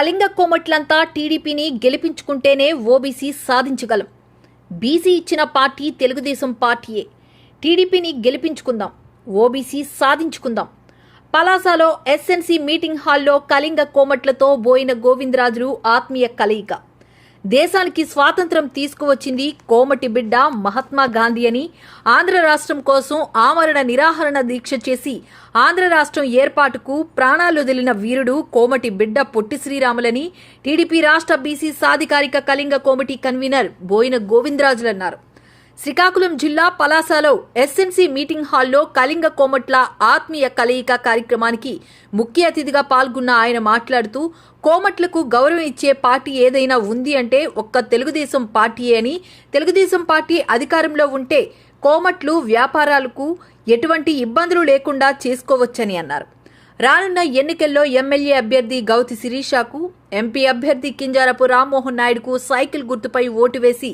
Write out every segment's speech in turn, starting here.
కళింగ కోమట్లంతా టీడీపీని గెలిపించుకుంటేనే ఓబీసీ సాధించగలం. బీసీ ఇచ్చిన పార్టీ తెలుగుదేశం పార్టీయే. టీడీపీని గెలిపించుకుందాం ఓబీసీ సాధించుకుందాం. పలాసలో ఎస్ఎన్సీ మీటింగ్ హాల్లో కళింగ కోమట్లతో బోయిన గోవిందరాజులు ఆత్మీయ కలయిక. దేశానికి స్వాతంత్రం తీసుకువచ్చింది కోమటి బిడ్డ మహాత్మా గాంధీ అని. ఆంధ్ర రాష్ట్రం కోసం ఆమరణ నిరాహరణ దీక్ష చేసి ఆంధ్ర రాష్ట్రం ఏర్పాటుకు ప్రాణాలొదిలిన వీరుడు కోమటి బిడ్డ పొట్టి శ్రీరాములని. టీడీపీ రాష్ట్ర బీసీ సాధికారిక కళింగ కోమటి కన్వీనర్ బోయిన గోవిందరాజులన్నారు. శ్రీకాకుళం జిల్లా పలాసలో ఎస్ఎన్సీ మీటింగ్ హాల్లో కళింగ కోమట్ల ఆత్మీయ కలయిక కార్యక్రమానికి ముఖ్య అతిథిగా పాల్గొన్న ఆయన మాట్లాడుతూ కోమట్లకు గౌరవం ఇచ్చే పార్టీ ఏదైనా ఉంది అంటే ఒక్క తెలుగుదేశం పార్టీయే అని తెలుగుదేశం పార్టీ అధికారంలో ఉంటే కోమట్లు వ్యాపారాలకు ఎటువంటి ఇబ్బందులు లేకుండా చేసుకోవచ్చని అన్నారు. రానున్న ఎన్నికల్లో ఎమ్మెల్యే అభ్యర్థి గౌతి శిరీషకు ఎంపీ అభ్యర్థి కింజారపు రామ్మోహన్ నాయుడుకు సైకిల్ గుర్తుపై ఓటు వేసి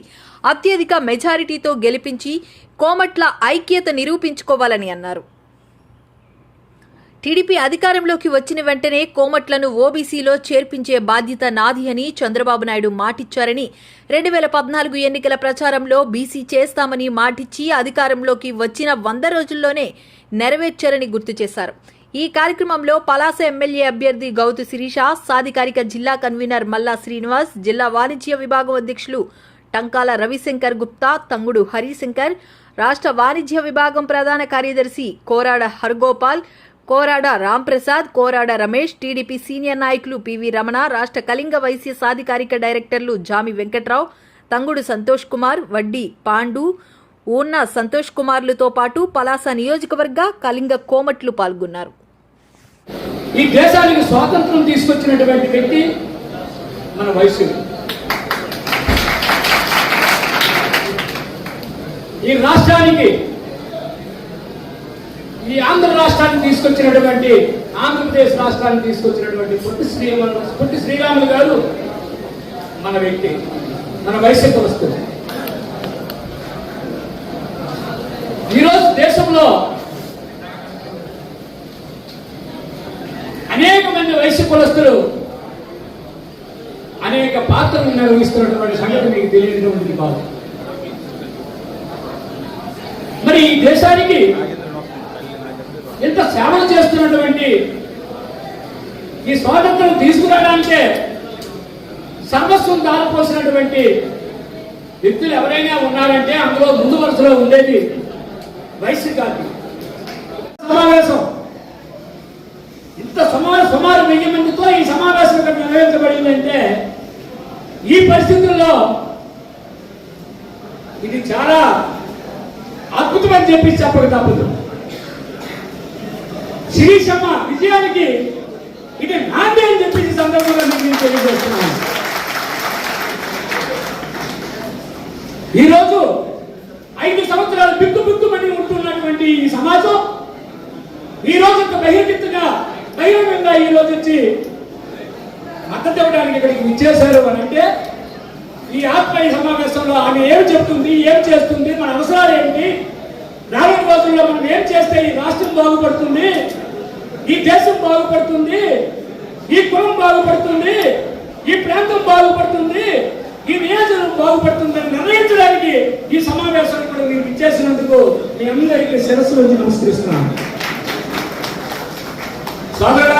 అత్యధిక మెజారిటీతో గెలిపించి కోమట్ల ఐక్యత నిరూపించుకోవాలని అన్నారు. టీడీపీ అధికారంలోకి వచ్చిన వెంటనే కోమట్లను ఓబీసీలో చేర్పించే బాధ్యత నాది అని చంద్రబాబు నాయుడు మాటిచ్చారని రెండు వేల పద్నాలుగు ఎన్నికల ప్రచారంలో బీసీ చేస్తామని మాటిచ్చి అధికారంలోకి వచ్చిన వంద రోజుల్లోనే నెరవేర్చారని గుర్తు చేశారు. ఈ కార్యక్రమంలో పలాస ఎమ్మెల్యే అభ్యర్థి గౌతు శిరీష సాధికారిక జిల్లా కన్వీనర్ మల్లా శ్రీనివాస్ జిల్లా వాణిజ్య విభాగం అధ్యక్షులు టంకాల రవిశంకర్ గుప్తా తంగుడు హరిశంకర్ రాష్ట్ర వాణిజ్య విభాగం ప్రధాన కార్యదర్శి కోరాడ హర్గోపాల్ కోరాడ రాంప్రసాద్ కోరాడ రమేష్ టీడీపీ సీనియర్ నాయకులు పివి రమణ రాష్ట్ర కళింగ వైశ్య సాధికారిక డైరెక్టర్లు జామి వెంకట్రావు తంగుడు సంతోష్ కుమార్ వడ్డీ పాండు ఉన్న సంతోష్ కుమార్లతో పాటు పలాస నియోజకవర్గ కళింగ కోమట్లు పాల్గొన్నారు. ఈ దేశానికి స్వాతంత్రం తీసుకొచ్చినటువంటి వ్యక్తి మన వయసు ఈ రాష్ట్రానికి ఈ ఆంధ్ర రాష్ట్రాన్ని తీసుకొచ్చినటువంటి ఆంధ్రప్రదేశ్ రాష్ట్రాన్ని తీసుకొచ్చినటువంటి పొట్టి శ్రీరాములు పొట్టి శ్రీరాములు గారు మన వ్యక్తి మన వయసు వస్తుంది ఈరోజు అనేక మంది వైశ్య కులస్తులు అనేక పాత్రలు నిర్వహిస్తున్నటువంటి సంగతి మీకు తెలియనటువంటిది కాదు. మరి ఈ దేశానికి ఎంత సేవలు చేస్తున్నటువంటి ఈ స్వాతంత్రం తీసుకురావడానికే సర్వస్వం దారిపోసినటువంటి వ్యక్తులు ఎవరైనా ఉన్నారంటే అందులో ముందు వరుసలో ఉండేది వైశ్య గాంధీ సమావేశం. ఇంత సుమారు సుమారు వెయ్యి మందితో ఈ సమావేశం ఇక్కడ నిర్వహించబడిందంటే ఈ పరిస్థితుల్లో ఇది చాలా అద్భుతమని చెప్పి చెప్పక తప్పదు. శిరీషమ్మ విజయానికి ఇది నాంది అని చెప్పి ఈ సందర్భంగా మీకు నేను తెలియజేస్తున్నాను. ఈరోజు ఐదు సంవత్సరాలు బిక్కు బిక్కుమని ఉంటున్నటువంటి ఈ సమాజం ఈ రోజు ఇంత బహిర్గతంగా బహిరంగంగా ఈ రోజు వచ్చి మద్దతు ఇవ్వడానికి ఇక్కడికి విచ్చేశారు అని అంటే ఈ ఆత్మీయ సమావేశంలో ఆమె ఏం చెప్తుంది ఏం చేస్తుంది మన అవసరాలు ఏంటి? రాబోయే రోజుల్లో మనం ఏం చేస్తే ఈ రాష్ట్రం బాగుపడుతుంది? ఈ దేశం బాగుపడుతుంది? ఈ కులం బాగుపడుతుంది? ఈ ప్రాంతం బాగుపడుతుంది? ఈ నియోజకవర్గం బాగుపడుతుందని నిర్ణయించడానికి ఈ సమావేశం కూడా మీరు ఇచ్చేసినందుకు మీ అందరికీ శిరస్సు నుంచి నమస్కరిస్తున్నాను. సాధారణ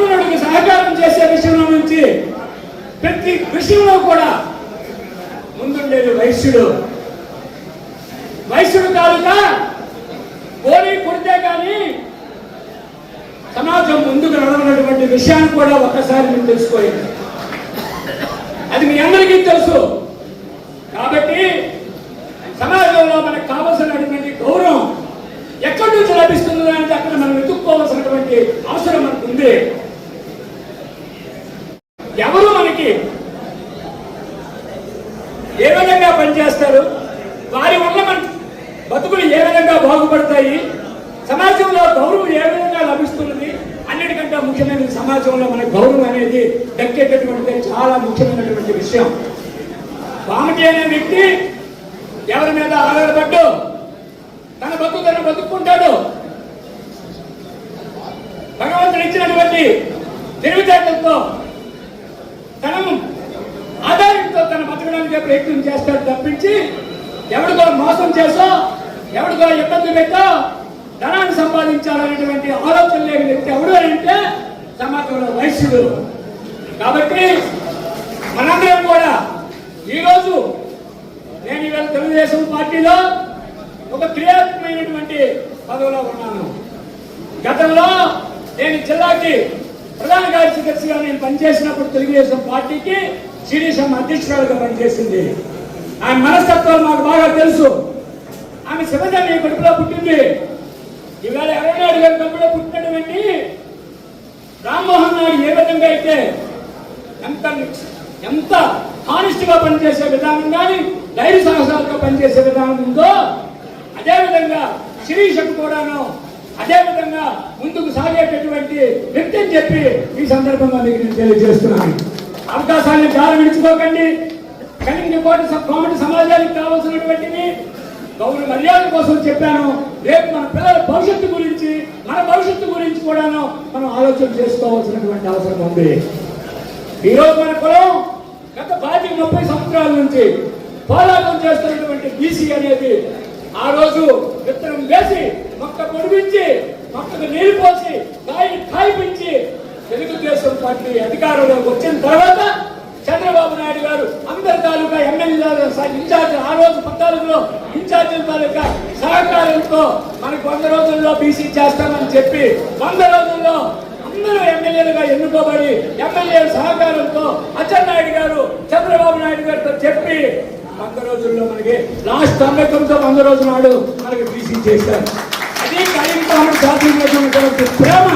భక్తులకు సహకారం చేసే విషయంలో నుంచి ప్రతి విషయంలో కూడా ముందుండేది వైశ్యుడు. వైశ్యుడు కాదుగా కోరి కొడితే కానీ సమాజం ముందుకు నడవనటువంటి విషయాన్ని కూడా ఒక్కసారి మేము తెలుసుకోలేదు అది మీ అందరికీ తెలుసు. కాబట్టి సమాజంలో మనకు కావలసినటువంటి గౌరవం ఎక్కడి నుంచి లభిస్తుందో అనేది అక్కడ మనం వెతుక్కోవాల్సినటువంటి అవసరం మనకు ఉంది ఎవరు మనకి ఏ విధంగా పనిచేస్తారు వారి వల్ల మన బతుకులు ఏ విధంగా బాగుపడతాయి సమాజంలో గౌరవం ఏ విధంగా లభిస్తున్నది? అన్నిటికంటే ముఖ్యమైనది సమాజంలో మన గౌరవం అనేది దక్కేటటువంటి చాలా ముఖ్యమైనటువంటి విషయం. బామటి అనే వ్యక్తి ఎవరి మీద ఆధారపడ్డు? తన బతుకు తన బతుక్కుంటాడు. భగవంతుడు ఇచ్చినటువంటి తెలివితేటలతో తన ఆధారంతో తన బతకడానికి ప్రయత్నం చేస్తాడు తప్పించి ఎవరికో మోసం చేసో ఎవరికో ఇబ్బంది పెట్టో ధనాన్ని సంపాదించాలనేటువంటి ఆలోచన లేని వ్యక్తి ఎవడు అంటే సమాజంలో వైశ్యుడు. కాబట్టి మనందరం కూడా ఈరోజు నేను ఇవాళ తెలుగుదేశం పార్టీలో ఒక క్రియాత్మకమైనటువంటి పదవిలో ఉన్నాను. గతంలో నేను జిల్లాకి ప్రధాన కార్యదర్శిగా నేను పనిచేసినప్పుడు తెలుగుదేశం పార్టీకి శిరీషం అధ్యక్షురాలుగా పనిచేసింది. ఆమె మనస్తత్వాలు మాకు బాగా తెలుసు. ఆమె శివజాని కడుపులో పుట్టింది. ఈవేళ ఎర్రనాయుడు గారి కడుపులో పుట్టినటువంటి రామ్మోహన్ నాయుడు ఏ విధంగా అయితే ఎంత ఎంత హానెస్ట్గా పనిచేసే విధానం కానీ ధైర్య సాహసాలతో పనిచేసే విధానం ఉందో అదే విధంగా శిరీషకు కూడాను అదే విధంగా ముందుకు సాగేటటువంటి వ్యక్తి అని చెప్పి ఈ సందర్భంగా మీకు నేను తెలియజేస్తున్నాను. అవకాశాన్ని గాలి విడుచుకోకండి కోటి కామెంట్ సమాజానికి కావాల్సినటువంటివి గౌరవ మర్యాద కోసం చెప్పాను. రేపు మన పిల్లల భవిష్యత్తు గురించి మన భవిష్యత్తు గురించి కూడాను మనం ఆలోచన చేసుకోవాల్సినటువంటి అవసరం ఉంది. ఈరోజు మన కులం గత పాతిక ముప్పై సంవత్సరాల నుంచి పోరాటం చేస్తున్నటువంటి బీసీ అనేది ఆ రోజు విత్తనం వేసి మొక్క పొడిపించి మొక్కకు నీరు పోసి కాయని కాయిపించి తెలుగుదేశం పార్టీ అధికారంలోకి వచ్చిన తర్వాత చంద్రబాబు నాయుడు గారు అందరి తాలూకా ఎమ్మెల్యే ఇన్ఛార్జ్ ఆ రోజు పద్నాలుగులో ఇన్ఛార్జీల తాలూకా సహకారంతో మనకు వంద రోజుల్లో బీసీ చేస్తామని చెప్పి వంద రోజుల్లో అందరూ ఎమ్మెల్యేలుగా ఎన్నుకోబడి ఎమ్మెల్యే సహకారంతో అచ్చెన్నాయుడు గారు చంద్రబాబు నాయుడు గారితో చెప్పి వంద రోజుల్లో మనకి లాస్ట్ తొంభై వంద రోజు నాడు మనకి బీసీ చేశారు. అది కలిగి సాధించినటువంటి ప్రేమ.